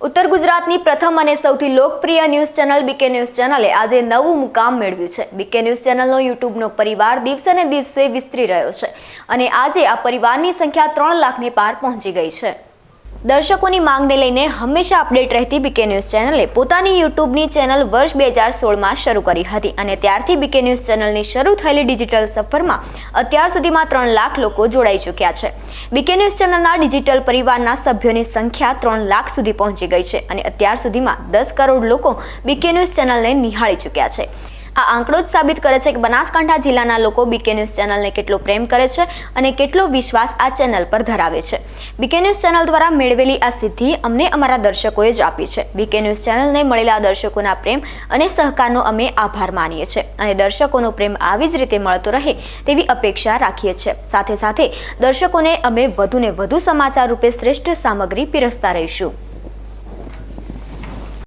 ઉત્તર ગુજરાતની પ્રથમ અને સૌથી લોકપ્રિય ન્યૂઝ ચેનલ બીકે ન્યૂઝ ચેનલે આજે નવું મુકામ મેળવ્યું છે. બીકે ન્યૂઝ ચેનલનો યુટ્યુબનો પરિવાર દિવસે દિવસે વિસ્તરી રહ્યો છે અને આજે આ પરિવારની સંખ્યા ત્રણ લાખને પાર પહોંચી ગઈ છે. દર્શકોની માંગને લઈને હંમેશા અપડેટ રહેતી બીકે ન્યૂઝ ચેનલે પોતાની યુટ્યુબની ચેનલ વર્ષ બે હજાર સોળમાં શરૂ કરી હતી અને ત્યારથી બીકે ન્યૂઝ ચેનલની શરૂ થયેલી ડિજિટલ સફરમાં અત્યાર સુધીમાં ત્રણ લાખ લોકો જોડાઈ ચૂક્યા છે. બીકે ન્યૂઝ ચેનલના ડિજિટલ પરિવારના સભ્યોની સંખ્યા ત્રણ લાખ સુધી પહોંચી ગઈ છે અને અત્યાર સુધીમાં દસ કરોડ લોકો બીકે ન્યૂઝ ચેનલને નિહાળી ચૂક્યા છે. આ આંકડો જ સાબિત કરે છે કે બનાસકાંઠા જિલ્લાના લોકો બીકે ન્યૂઝ ચેનલને કેટલો પ્રેમ કરે છે અને કેટલો વિશ્વાસ આ ચેનલ પર ધરાવે છે. બીકે ન્યૂઝ ચેનલ દ્વારા મેળવેલી આ સિદ્ધિ અમને અમારા દર્શકોએ જ આપી છે. બીકે ન્યૂઝ ચેનલને મળેલા દર્શકોના પ્રેમ અને સહકારનો અમે આભાર માનીએ છીએ અને દર્શકોનો પ્રેમ આવી જ રીતે મળતો રહે તેવી અપેક્ષા રાખીએ છીએ. સાથે સાથે દર્શકોને અમે વધુને વધુ સમાચાર રૂપે શ્રેષ્ઠ સામગ્રી પીરસતા રહીશું.